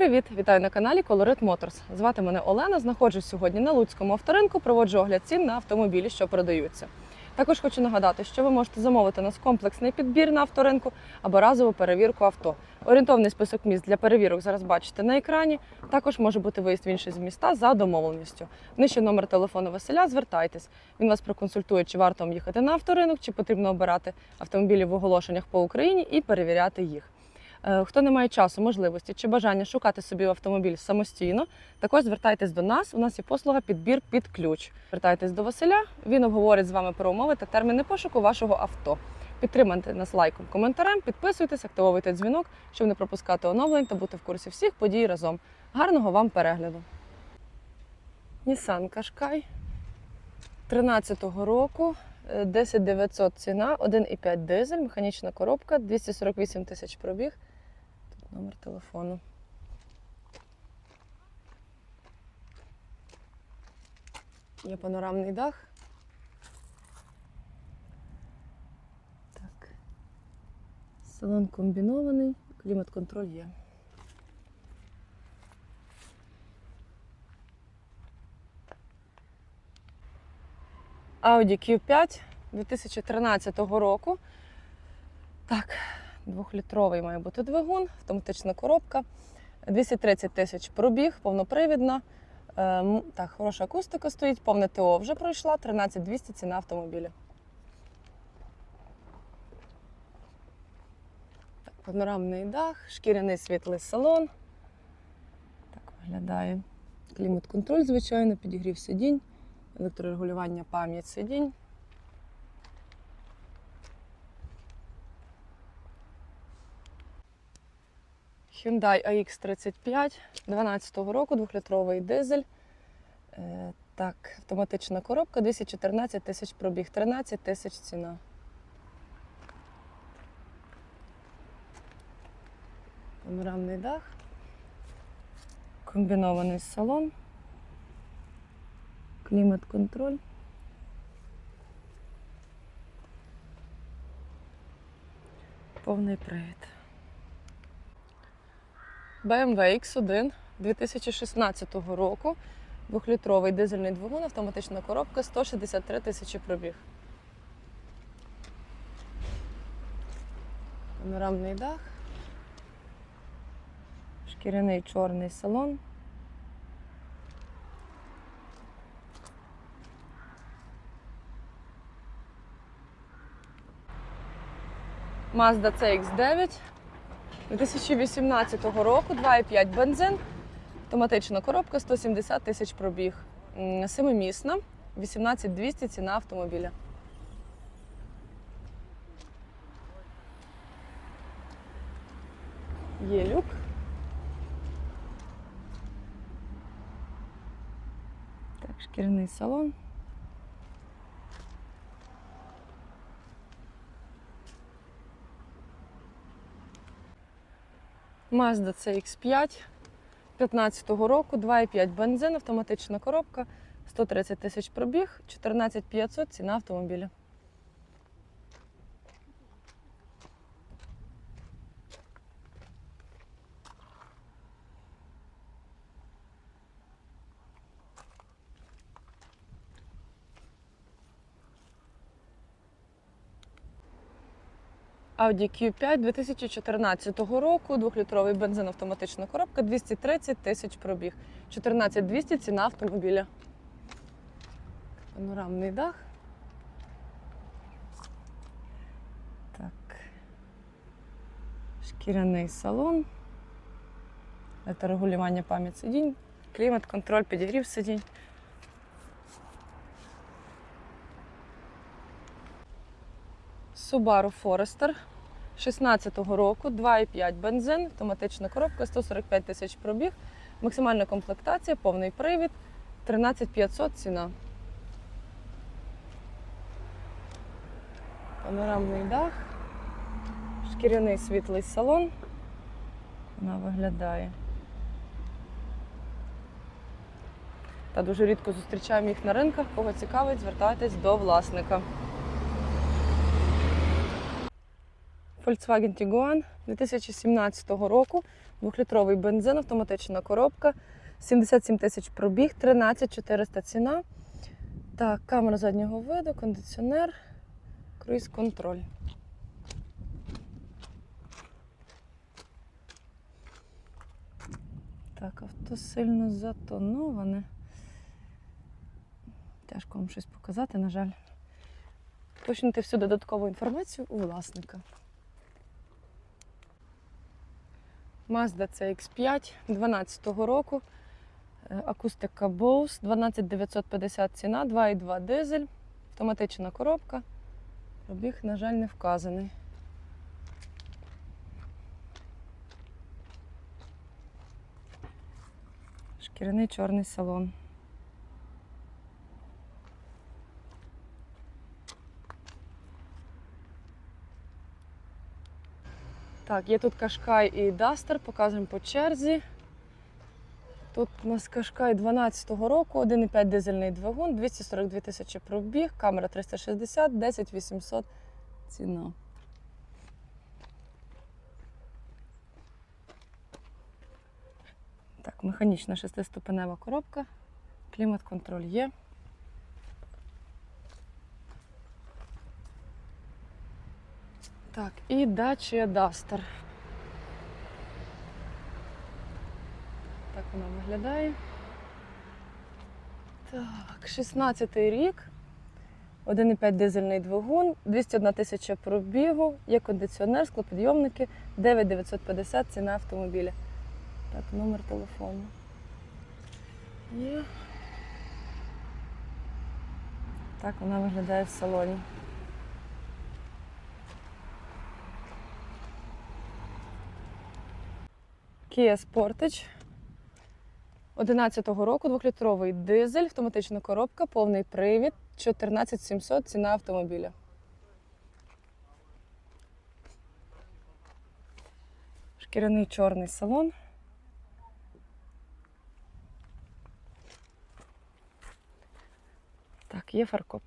привіт! Вітаю на каналі Colorit Motors. Звати мене Олена. Знаходжусь сьогодні на Луцькому авторинку. Проводжу огляд цін на автомобілі, що продаються. Також хочу нагадати, що ви можете замовити нас комплексний підбір на авторинку або разову перевірку авто. Орієнтовний список міст для перевірок зараз бачите на екрані. Також може бути виїзд в інші з міста за домовленістю. Нижче номер телефону Василя. Звертайтесь. Він вас проконсультує, чи варто вам їхати на авторинок, чи потрібно обирати автомобілі в оголошеннях по Україні і перевіряти їх. Е, Хто не має часу, можливості чи бажання шукати собі автомобіль самостійно, також звертайтесь до нас. У нас є послуга підбір під ключ. Звертайтесь до Василя. Він обговорить з вами про умови та терміни пошуку вашого авто. Підтримайте нас лайком, коментарем, підписуйтесь, активовуйте дзвінок, щоб не пропускати оновлень та бути в курсі всіх подій разом. Гарного вам перегляду. Nissan Qashqai 13-го року. е, 10900 ціна, 1,5 дизель, механічна коробка, 248 тисяч пробіг. Номер телефону. Є панорамний дах. Так. Салон комбінований, клімат-контроль є. Audi Q5 2013 року. Так, двохлітровий має бути двигун, автоматична коробка. 230 тисяч пробіг, повнопривідна. Е, так, хороша акустика стоїть, повне ТО вже пройшла, 13200 ціна автомобіля. Так, панорамний дах, шкіряний світлий салон. Так виглядає. Клімат-контроль, звичайно, підігрів сидінь електрорегулювання пам'ять сидінь. Hyundai AX35 12 року, 2-літровий дизель. Е, Так, автоматична коробка, 214 тисяч пробіг, 13 тисяч ціна. Панорамний дах, комбінований салон клімат-контроль. Повний привід. BMW X1 2016 року. Двохлітровий дизельний двигун, автоматична коробка, 163 тисячі пробіг. Панорамний дах. Шкіряний чорний салон. Mazda CX9 2018 року, 2,5 бензин, автоматична коробка, 170 тисяч пробіг. Семимісна, 18200 ціна автомобіля. Є люк. Так, шкіряний салон. Mazda CX5 15-го року, 2,5 бензин, автоматична коробка, 130 тисяч пробіг, 14 500 ціна автомобіля. Audi Q5 2014 року, 2-літровий бензин, автоматична коробка, 230 тисяч пробіг. 14 200 ціна автомобіля. Панорамний дах. Так. Шкіряний салон. Це регулювання пам'ять сидінь, клімат, контроль, підігрів сидінь. Subaru Forester 16-го року, 2,5 бензин, автоматична коробка, 145 тисяч пробіг, максимальна комплектація, повний привід, 13500 ціна. Панорамний дах, шкіряний світлий салон. Вона виглядає. Та дуже рідко зустрічаємо їх на ринках. Кого цікавить, звертайтесь до власника. Volkswagen Tiguan 2017 року. Двохлітровий бензин, автоматична коробка. 77 тисяч пробіг, 13 400 ціна. Так, камера заднього виду, кондиціонер, круїз-контроль. Так, авто сильно затоноване. Тяжко вам щось показати, на жаль. Уточнити всю додаткову інформацію у власника. Mazda CX5 12 року. Е, Акустика Bose 12950 ціна, 2,2 дизель, автоматична коробка. Пробіг, на жаль, не вказаний. Шкіряний чорний салон. Так, є тут Кашкай і Дастер, показуємо по черзі. Тут у нас Кашкай 12-го року, 1,5 дизельний двигун, 242 тисячі пробіг, камера 360, 10 800 ціна. Так, механічна шестиступенева коробка, клімат-контроль є. Так, і Dacia Duster. Так вона виглядає. Так, 16-й рік. 1,5 дизельний двигун, 201 тисяча пробігу, є кондиціонер, склопідйомники, 9950 ціна автомобіля. Так, номер телефону. Є. Так вона виглядає в салоні. Kia Sportage 11-го року, 2-літровий дизель, автоматична коробка, повний привід, 14700 ціна автомобіля. Шкіряний чорний салон. Так, є фаркоп.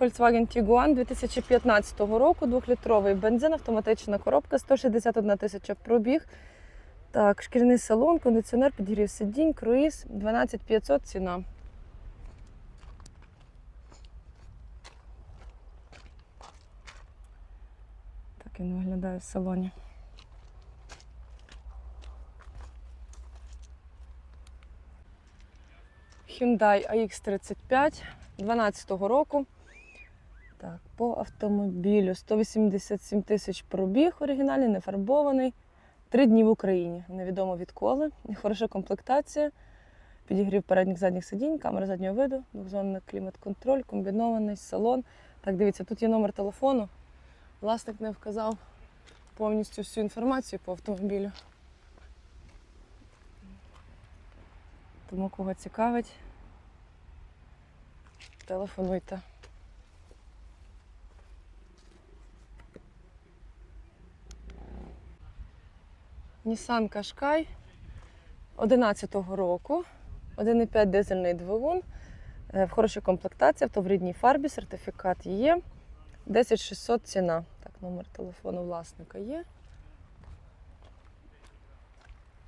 Volkswagen Tiguan 2015 року, 2-літровий бензин, автоматична коробка, 161 тисяча пробіг. Так, шкіряний салон, кондиціонер, підігрів сидінь, круїз, 12500 ціна. Так він виглядає в салоні. Hyundai AX35 12 року. Так, по автомобілю 187 тисяч пробіг оригінальний, не фарбований. Три дні в Україні. Невідомо відколи. Хороша комплектація. Підігрів передніх задніх сидінь, камера заднього виду, двохзонний клімат-контроль, комбінований салон. Так, дивіться, тут є номер телефону. Власник не вказав повністю всю інформацію по автомобілю. Тому кого цікавить, телефонуйте. Nissan Qashqai 11-го року. 1,5 дизельний двигун. е, В хорошій комплектації, авто в рідній фарбі, сертифікат є. 10600 ціна. Так, номер телефону власника є.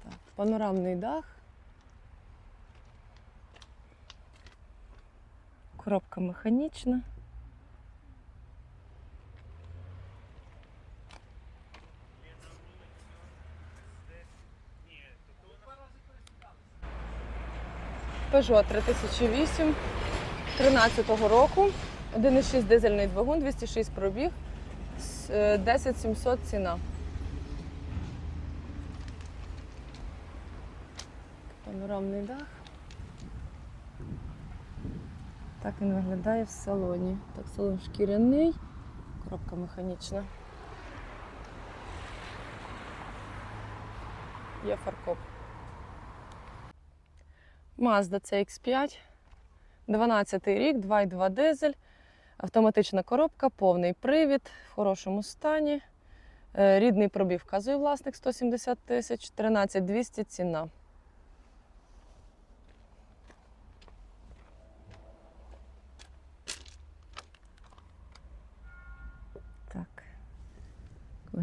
Так, панорамний дах. Коробка механічна. Peugeot 3008 13 року. 1,6 дизельний двигун, 206 пробіг, с- е, 10 700 ціна. Панорамний дах. Так він виглядає в салоні. Так, салон шкіряний, коробка механічна. Є фаркоп. Mazda CX5, 12 рік, 2,2 дизель, автоматична коробка, повний привід, в хорошому стані. Е, Рідний пробіг вказує власник 170 тисяч, 13 200 ціна.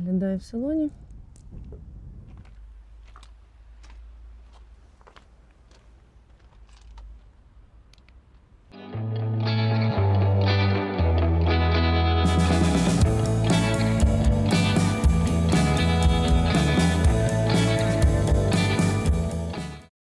виглядає в салоні.